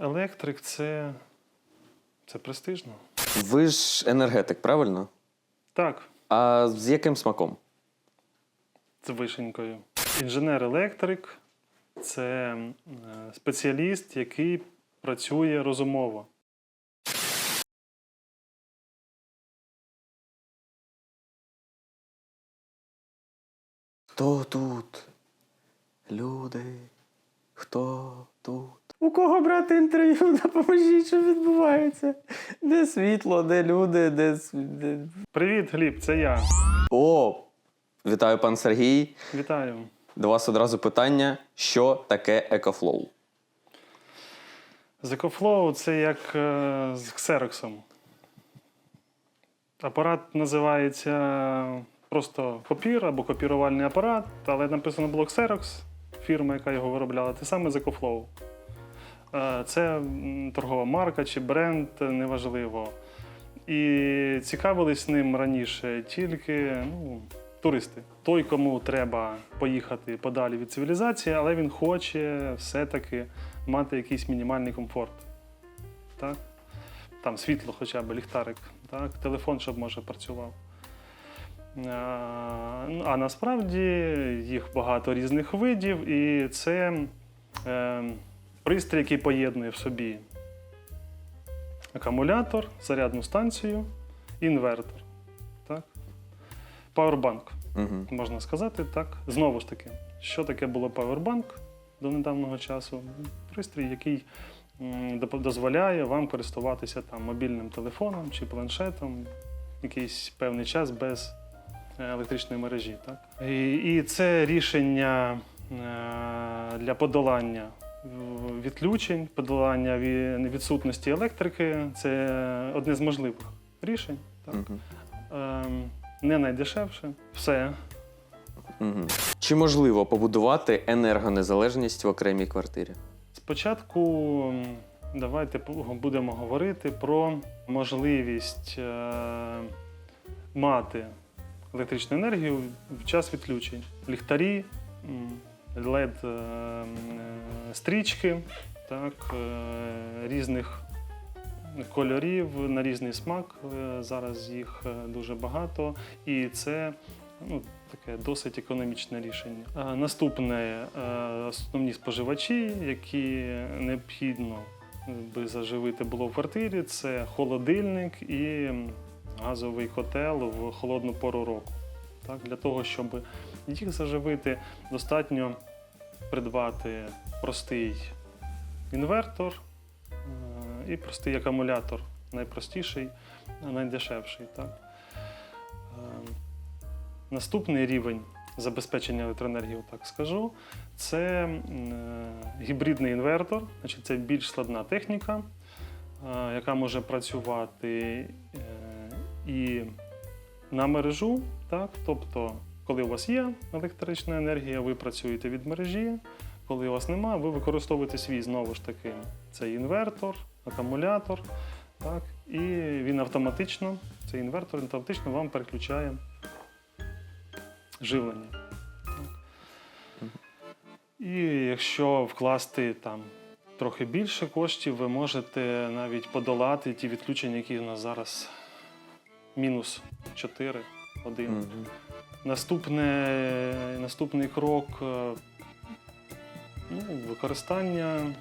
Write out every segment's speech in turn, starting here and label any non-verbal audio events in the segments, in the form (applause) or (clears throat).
Електрик це, це престижно. Ви ж енергетик, правильно? Так, А з яким смаком? з вишенькою. Інженер-електрик це е, спеціаліст, який працює розумово. Хто тут? Люди. Хто тут? У кого брати інтерв'ю? (laughs) Допоможіть, що відбувається? Де світло, де люди, де. де... Привіт, Гліб, це я. О! Вітаю, пан Сергій. Вітаю. До вас одразу питання: що таке екофлоу? З EcoFlow це як е, з ксероксом. Апарат називається просто копір або копірувальний апарат, але написано було Xerox, фірма, яка його виробляла, те саме з EcoFlow. Е, Це торгова марка чи бренд, неважливо. І цікавились ним раніше тільки ну, туристи. Той, кому треба поїхати подалі від цивілізації, але він хоче все-таки мати якийсь мінімальний комфорт. Так? Там світло хоча б, ліхтарик, так? телефон, щоб може працював. А, ну, а насправді їх багато різних видів, і це е, пристрій, який поєднує в собі акумулятор, зарядну станцію, інвертор. Так? Пауербанк Угу. можна сказати так. Знову ж таки, що таке було Powerbank до недавнього часу? Пристрій, який дозволяє вам користуватися там, мобільним телефоном чи планшетом якийсь певний час без е, електричної мережі. Так? І, і це рішення е, для подолання відключень, подолання відсутності електрики це одне з можливих рішень. Так? Угу. Не найдешевше. Все. Угу. Чи можливо побудувати енергонезалежність в окремій квартирі? Спочатку давайте будемо говорити про можливість е, мати електричну енергію в час відключень. Ліхтарі, led е, е, стрічки, так, е, різних кольорів на різний смак. Зараз їх дуже багато. І це ну, таке досить економічне рішення. Наступне основні споживачі, які необхідно би заживити було в квартирі, це холодильник і газовий котел в холодну пору року. Так, для того, щоб їх заживити, достатньо придбати простий інвертор е, і простий акумулятор, найпростіший, найдешевший. Так. Е, Наступний рівень забезпечення електроенергії, так скажу, це е, гібридний інвертор, значить це більш складна техніка, яка може працювати і на мережу, так? тобто, коли у вас є електрична енергія, ви працюєте від мережі. Коли у вас немає, ви використовуєте свій знову ж таки цей інвертор, акумулятор, так? і він автоматично, цей інвертор автоматично вам переключає живлення. І якщо вкласти там трохи більше коштів, ви можете навіть подолати ті відключення, які у нас зараз мінус 4, 1. Угу. Наступне, наступний крок е, ну, використання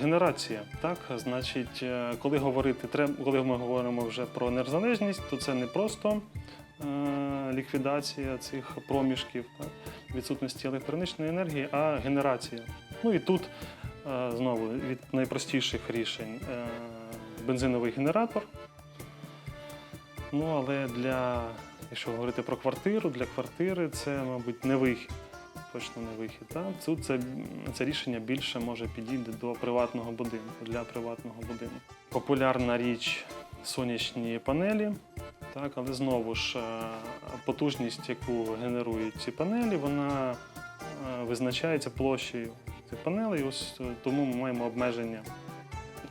генерація. Так? Значить, е, коли, говорити, коли ми говоримо вже про незалежність, то це не просто е, ліквідація цих проміжків, так? відсутності електричної енергії, а генерація. Ну і тут е, знову від найпростіших рішень е, бензиновий генератор. Ну, але для, якщо говорити про квартиру, для квартири це, мабуть, не вихід. Точно не вихід. Так? Тут це, це рішення більше може підійти до приватного будинку, для приватного будинку. Популярна річ сонячні панелі, так, але знову ж е, потужність, яку генерують ці панелі, вона е, визначається площею цих панелей. Ось е, тому ми маємо обмеження.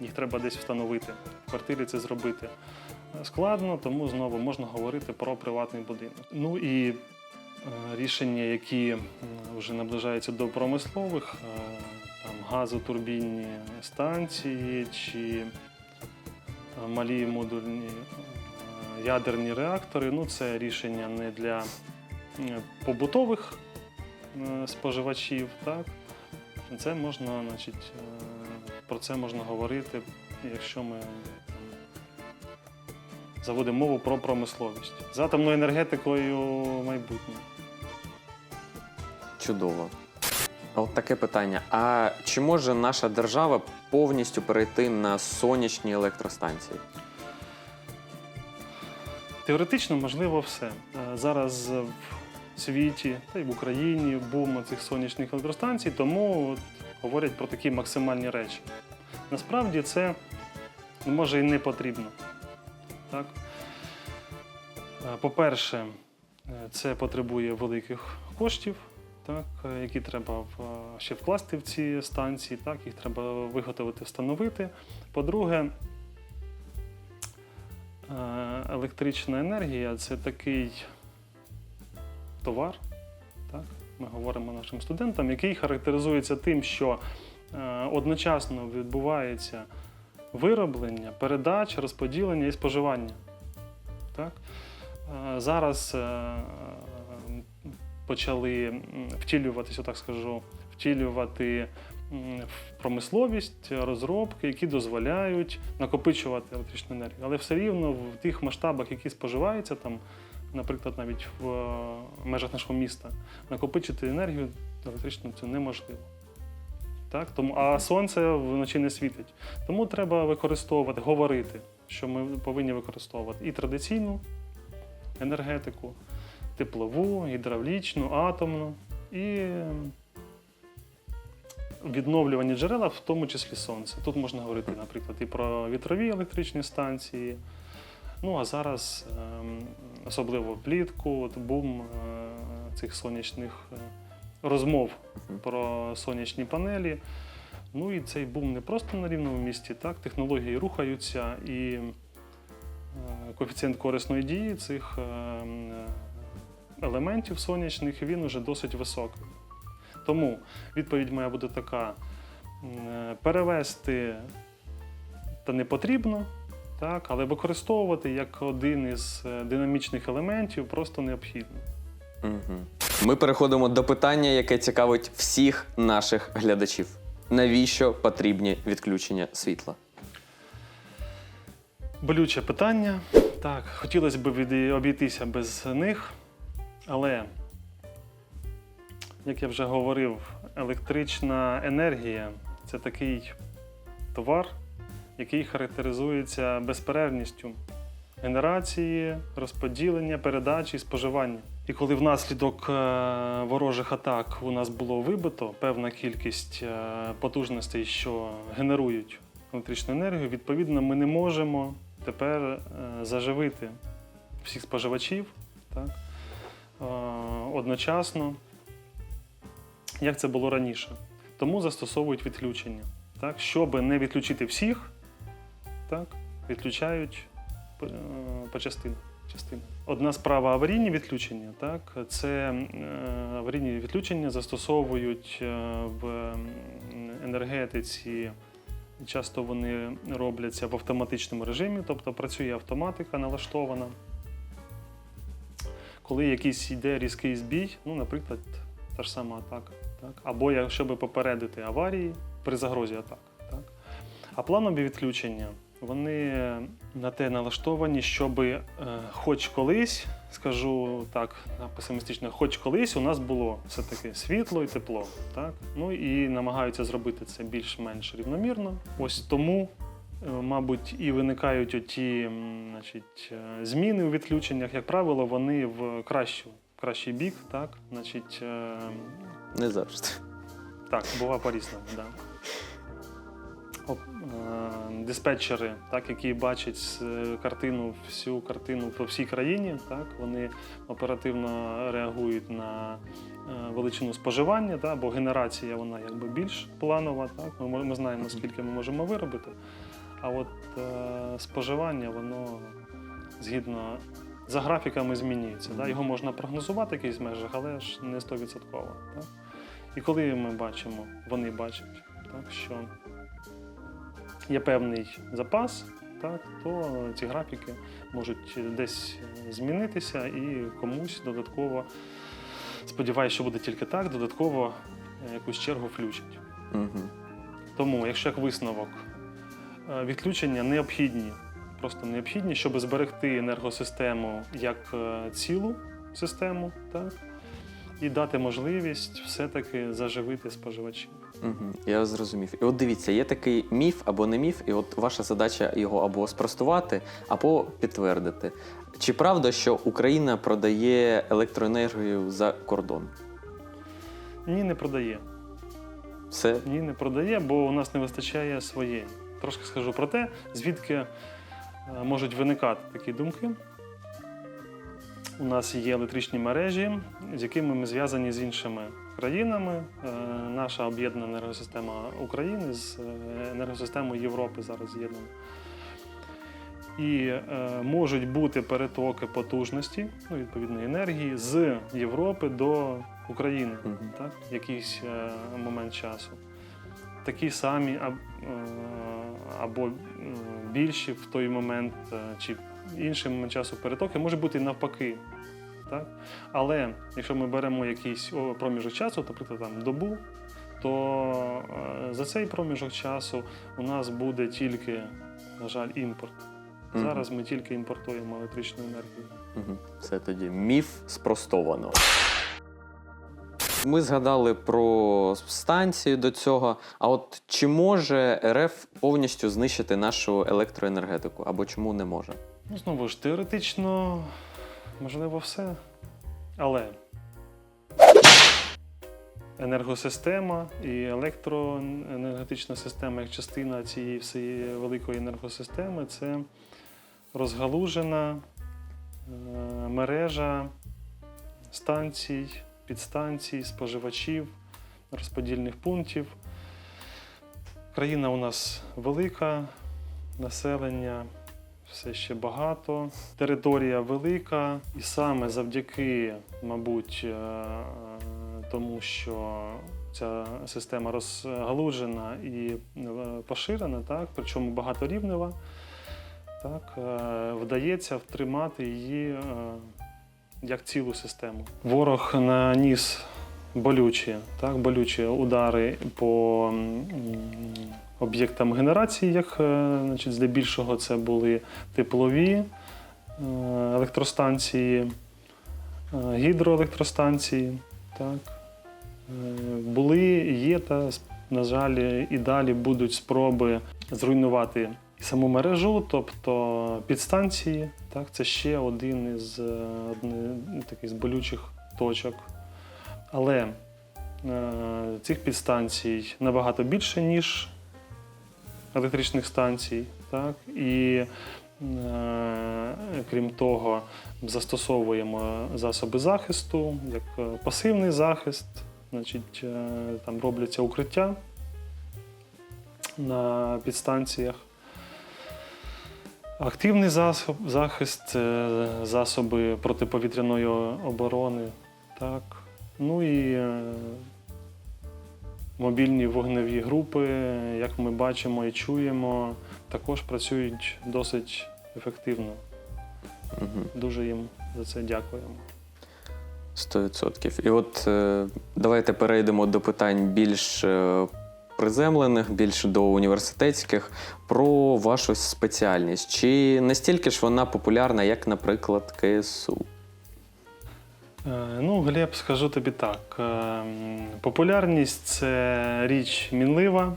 Їх треба десь встановити. В квартирі це зробити складно, тому знову можна говорити про приватний будинок. Ну і е, рішення, які вже наближаються до промислових, е, там газотурбінні станції чи е, малі модульні ядерні реактори. Ну, це рішення не для побутових споживачів. Так? Це можна, значить, про це можна говорити, якщо ми заводимо мову про промисловість. З атомною енергетикою майбутнє. Чудово. От таке питання: а чи може наша держава повністю перейти на сонячні електростанції? Теоретично можливо все. Е, Зараз в світі та й в Україні бум цих сонячних електростанцій, тому от говорять про такі максимальні речі. Насправді це ну, може і не потрібно. Так? Е, По-перше, е, це потребує великих коштів, так, е, які треба ще вкласти в ці станції, так, їх треба виготовити, встановити. По-друге, Електрична енергія це такий товар, так? ми говоримо нашим студентам, який характеризується тим, що одночасно відбувається вироблення, передача, розподілення і споживання. Так? Е, Зараз е, почали втілюватися, так скажу, втілювати в промисловість розробки, які дозволяють накопичувати електричну енергію. Але все рівно в тих масштабах, які споживаються, там, наприклад, навіть в е, межах нашого міста, накопичити енергію електричну це неможливо. Так? Тому, а сонце вночі не світить. Тому треба використовувати, говорити, що ми повинні використовувати і традиційну енергетику, теплову, гідравлічну, атомну і відновлювані джерела, в тому числі сонце. Тут можна говорити, наприклад, і про вітрові електричні станції. Ну а зараз, ем, особливо влітку, от бум е, цих сонячних е, розмов про сонячні панелі. Ну і цей бум не просто на рівному місці, так, технології рухаються і е, коефіцієнт корисної дії цих е, е, елементів сонячних він уже досить високий. Тому відповідь моя буде така: перевести та не потрібно, так, але використовувати як один із динамічних елементів просто необхідно. Угу. Ми переходимо до питання, яке цікавить всіх наших глядачів. Навіщо потрібні відключення світла? Болюче питання. Так, хотілося б від- обійтися без них, але, як я вже говорив, електрична енергія це такий товар, який характеризується безперервністю генерації, розподілення, передачі і споживання. І коли внаслідок е, ворожих атак у нас було вибито певна кількість е, потужностей, що генерують електричну енергію, відповідно, ми не можемо тепер е, заживити всіх споживачів так, одночасно, як це було раніше. Тому застосовують відключення. Так, щоб не відключити всіх, так, відключають по частинах. Частинах. Одна справа аварійні відключення. Так, це е, аварійні відключення застосовують е, в енергетиці. Часто вони робляться в автоматичному режимі, тобто працює автоматика налаштована. Коли якийсь йде різкий збій, ну, наприклад, та ж сама атака. Так? Або щоб попередити аварії при загрозі атак. Так? А планові відключення вони на те налаштовані, щоб е, хоч колись, скажу так, песимістично, хоч колись у нас було все-таки світло і тепло. Так? Ну і намагаються зробити це більш-менш рівномірно. Ось тому, е, мабуть, і виникають оті значить, е, зміни у відключеннях, як правило, вони в кращу, кращий бік. Так? Значить, е, Не завжди. так, бува по-різному, да. Е, Диспетчери, так, які бачать е, картину, всю картину по всій країні, так, вони оперативно реагують на е, величину споживання, так, бо генерація вона якби більш планова. Так, ми, ми знаємо, скільки ми можемо виробити. А от е, споживання, воно згідно за графіками змінюється. Да? Його можна прогнозувати в якихось межах, але ж не 100%. Так? І коли ми бачимо, вони бачать, так, що є певний запас, так, то ці графіки можуть десь змінитися і комусь додатково, сподіваюся, що буде тільки так, додатково е, якусь чергу включать. Угу. Тому, якщо як висновок, е, відключення необхідні, просто необхідні, щоб зберегти енергосистему як е, цілу систему, так, і дати можливість все-таки заживити споживачів. Угу. Я зрозумів. І от дивіться, є такий міф або не міф, і от ваша задача його або спростувати, або підтвердити. Чи правда, що Україна продає електроенергію за кордон? Ні, не продає. Все Ні, не продає, бо у нас не вистачає своєї. Трошки скажу про те, звідки е, можуть виникати такі думки. У нас є електричні мережі, з якими ми зв'язані з іншими країнами. Е, Наша об'єднана енергосистема України з е, енергосистемою Європи зараз з'єднана. І е, можуть бути перетоки потужності, ну, відповідно, енергії з Європи до України Мгм. так, якийсь е, момент часу. Такі самі аб- або більші в той момент, чи інший момент часу перетоки, може бути навпаки. Так? Але якщо ми беремо якийсь проміжок часу, наприклад, там добу, то е, за цей проміжок часу у нас буде тільки, на жаль, імпорт. Мгм. Зараз ми тільки імпортуємо електричну енергію. Угу. Все тоді міф спростовано. Ми згадали про станцію до цього. А от чи може РФ повністю знищити нашу електроенергетику? Або чому не може? Ну, знову ж, теоретично, можливо, все. Але енергосистема і електроенергетична система як частина цієї всієї великої енергосистеми це розгалужена е, мережа станцій, підстанцій, споживачів, розподільних пунктів. Країна у нас велика, населення все ще багато, територія велика, і саме завдяки, мабуть, е, е, тому, що ця система розгалужена і е, поширена, так, причому багаторівнева, так, вдається втримати її як цілу систему. Ворог наніс болючі, так, болючі удари по об'єктам генерації, як е, значить, здебільшого це були теплові е, електростанції, е, гідроелектростанції. Так. Були, є та, на жаль, і далі будуть спроби зруйнувати саму мережу, тобто підстанції. Так, це ще один із, одне- таких з болючих точок. Але цих підстанцій набагато більше, ніж електричних станцій. Так? І е, крім того, застосовуємо засоби захисту, як е, пасивний захист, значить, е, там робляться укриття на підстанціях. Активний засоб, захист, засоби протиповітряної оборони. Так. Ну і мобільні вогневі групи, як ми бачимо і чуємо, також працюють досить ефективно. Угу. Дуже їм за це дякуємо. 100%. І от е, давайте перейдемо до питань більш е, приземлених, більш до університетських, про вашу спеціальність. Чи настільки ж вона популярна, як, наприклад, КСУ? Е, Ну, Глеб, скажу тобі так. е, Популярність це річ мінлива,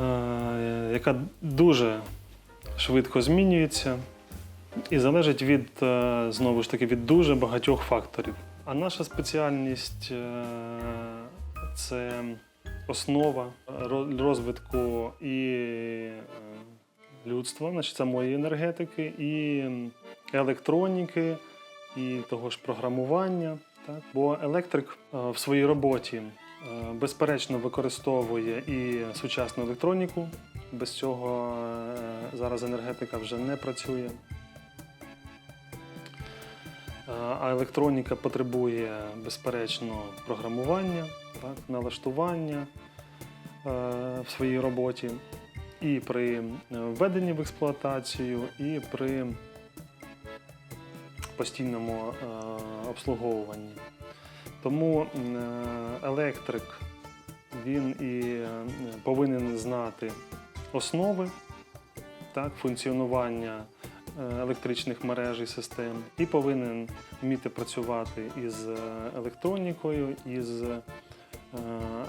е, яка дуже швидко змінюється і залежить від, знову ж таки, від дуже багатьох факторів. А наша спеціальність це основа розвитку і людства, значить самої енергетики, і електроніки, і того ж програмування. Так? Бо електрик е, в своїй роботі Е, Безперечно, використовує і сучасну електроніку. Без цього е, зараз енергетика вже не працює. А електроніка потребує, безперечно, програмування, так, налаштування в своїй роботі і при введенні в експлуатацію, і при постійному е, обслуговуванні. Тому е, електрик він і е, повинен знати основи так, функціонування електричних мереж і систем, і повинен вміти працювати із електронікою, із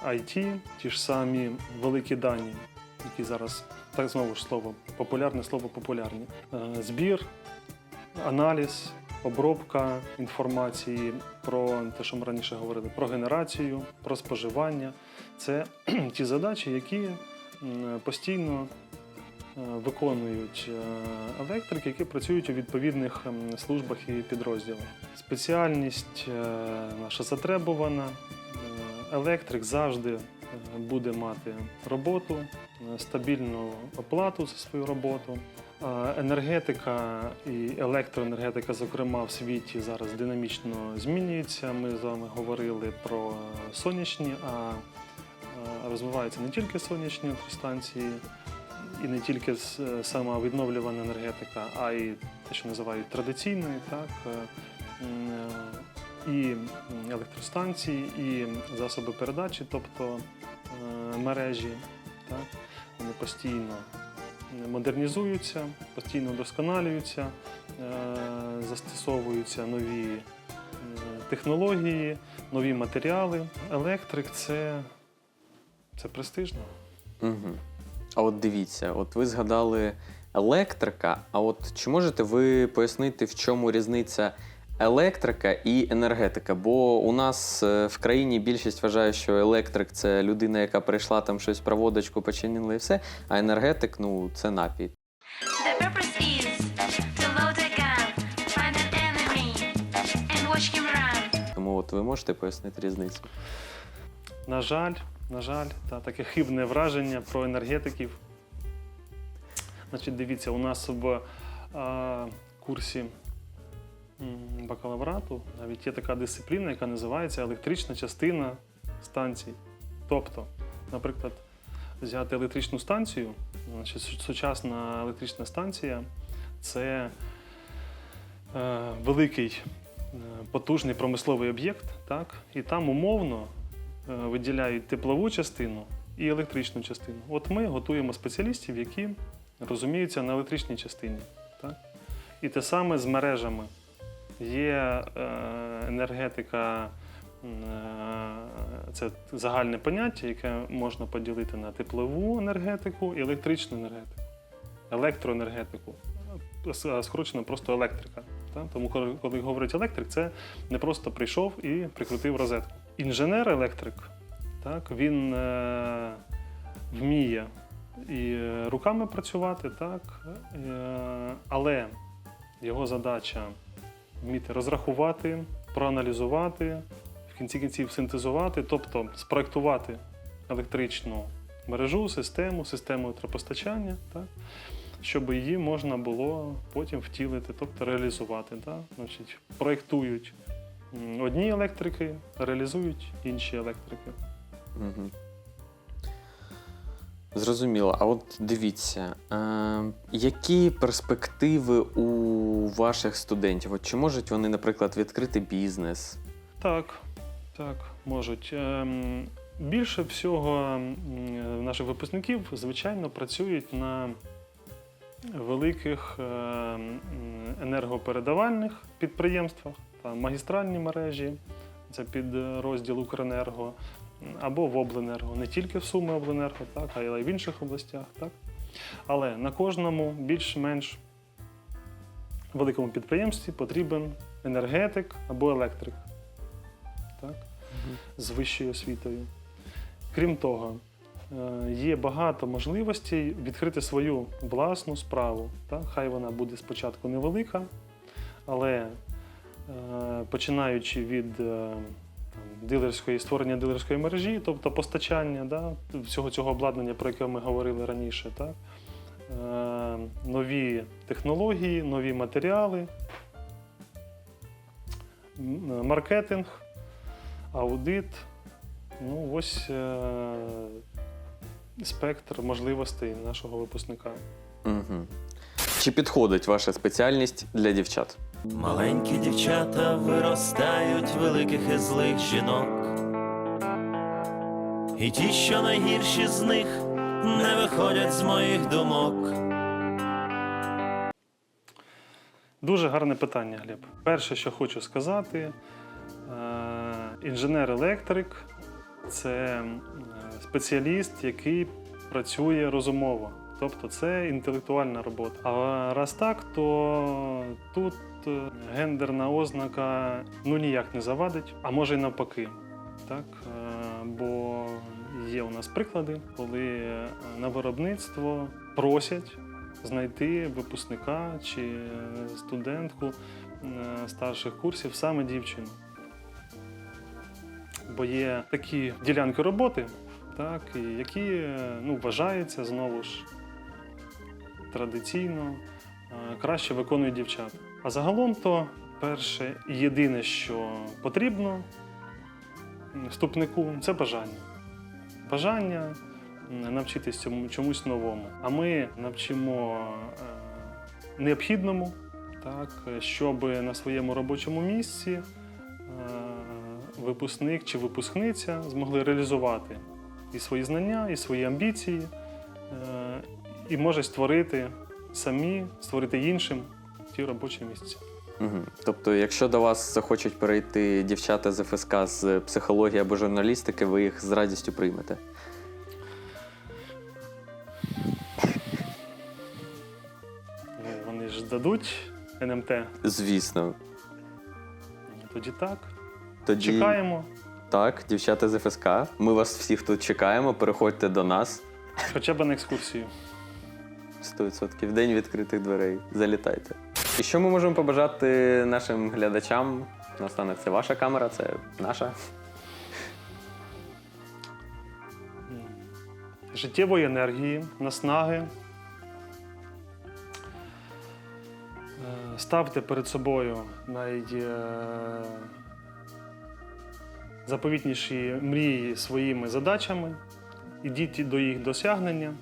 IT, ті ж самі великі дані, які зараз так знову ж слово популярне слово популярні. Е, Збір, аналіз, обробка інформації про те, що ми раніше говорили, про генерацію, про споживання. Це (clears throat) ті задачі, які постійно е, виконують е, електрики, які працюють у відповідних службах і підрозділах. Спеціальність е, наша затребувана. Електрик завжди буде мати роботу, стабільну оплату за свою роботу. Енергетика і електроенергетика, зокрема, в світі зараз динамічно змінюється. Ми з вами говорили про сонячні, а розвиваються не тільки сонячні електростанції, і не тільки сама відновлювана енергетика, а й те, що називають традиційною, так, е, е, і електростанції, і засоби передачі, тобто е, мережі. Так, вони постійно модернізуються, постійно вдосконалюються, е, застосовуються нові е, технології, нові матеріали. Електрик це, це престижно. Угу. А от дивіться, от ви згадали електрика. А от чи можете ви пояснити, в чому різниця електрика і енергетика? Бо у нас е, в країні більшість вважає, що електрик це людина, яка прийшла там щось проводочку, починила і все. А енергетик ну це напій. Тому от ви можете пояснити різницю? На жаль, на жаль, та, таке хибне враження про енергетиків. Значить, дивіться, у нас в а, курсі бакалаврату навіть є така дисципліна, яка називається електрична частина станцій. Тобто, наприклад, взяти електричну станцію, значить, сучасна електрична станція це е, великий е, потужний промисловий об'єкт, так? і там умовно е, виділяють теплову частину і електричну частину. От ми готуємо спеціалістів, які розуміються на електричній частині. Так? І те саме з мережами. Є е, енергетика, е, це загальне поняття, яке можна поділити на теплову енергетику і електричну енергетику, електроенергетику. С- Скорочено просто електрика. Тому, коли, говорить електрик, це не просто прийшов і прикрутив розетку. Інженер-електрик, так, він е, вміє і е, руками працювати, так, е, але його задача вміти розрахувати, проаналізувати, в кінці кінців синтезувати, тобто спроектувати електричну мережу, систему, систему електропостачання, так, щоб її можна було потім втілити, тобто реалізувати. Так? Значить, проєктують одні електрики, реалізують інші електрики. Угу. Зрозуміло. А от дивіться, е, які перспективи у ваших студентів? От чи можуть вони, наприклад, відкрити бізнес? Так, так, можуть. Ем, Більше всього наших випускників, звичайно, працюють на великих ем, енергопередавальних підприємствах, там магістральні мережі, це підрозділ Укренерго, або в Обленерго, не тільки в Суми Обленерго, так, а й в інших областях. Так. Але на кожному більш-менш великому підприємстві потрібен енергетик або електрик так, з вищою освітою. Крім того, е, є багато можливостей відкрити свою власну справу. Так? Хай вона буде спочатку невелика, але е, починаючи від е, дилерської створення дилерської мережі, тобто постачання да, всього цього обладнання, про яке ми говорили раніше. Так? Е, нові технології, нові матеріали, маркетинг, аудит. Ну, ось е, спектр можливостей нашого випускника. Угу. Чи підходить ваша спеціальність для дівчат? Маленькі дівчата виростають великих і злих жінок. І ті, що найгірші з них, не виходять з моїх думок. Дуже гарне питання, Глеб. Перше, що хочу сказати, е, інженер-електрик це е, спеціаліст, який працює розумово. Тобто це інтелектуальна робота. А раз так, то тут е, гендерна ознака ну ніяк не завадить, а може й навпаки. Так? Е, Бо є у нас приклади, коли е, на виробництво просять знайти випускника чи студентку старших курсів саме дівчину. Бо є такі ділянки роботи, так, які ну, вважаються знову ж традиційно е, краще виконують дівчат. А загалом то перше і єдине, що потрібно вступнику, це бажання. Бажання цьому чомусь новому. А ми навчимо е, необхідному, так, щоб на своєму робочому місці е, випускник чи випускниця змогли реалізувати і свої знання, і свої амбіції, і може створити самі, створити іншим ті робочі місця. Угу. Тобто, якщо до вас захочуть перейти дівчата з ФСК з психології або журналістики, ви їх з радістю приймете. Ну, вони ж дадуть НМТ. Звісно. Тоді так. Тоді Чекаємо. так, дівчата з ФСК. Ми вас всіх тут чекаємо. Переходьте до нас. Хоча б на екскурсію. 100% день відкритих дверей. Залітайте. І що ми можемо побажати нашим глядачам? Наостанок, це ваша камера, це наша. життєвої енергії, наснаги. Е, Ставте перед собою найзаповітніші мрії своїми задачами, ідіть до їх досягнення.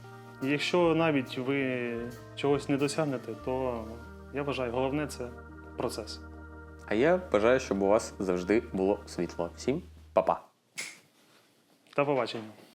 І якщо навіть ви чогось не досягнете, то я вважаю, головне це процес. А я бажаю, щоб у вас завжди було світло. Всім па-па! До побачення.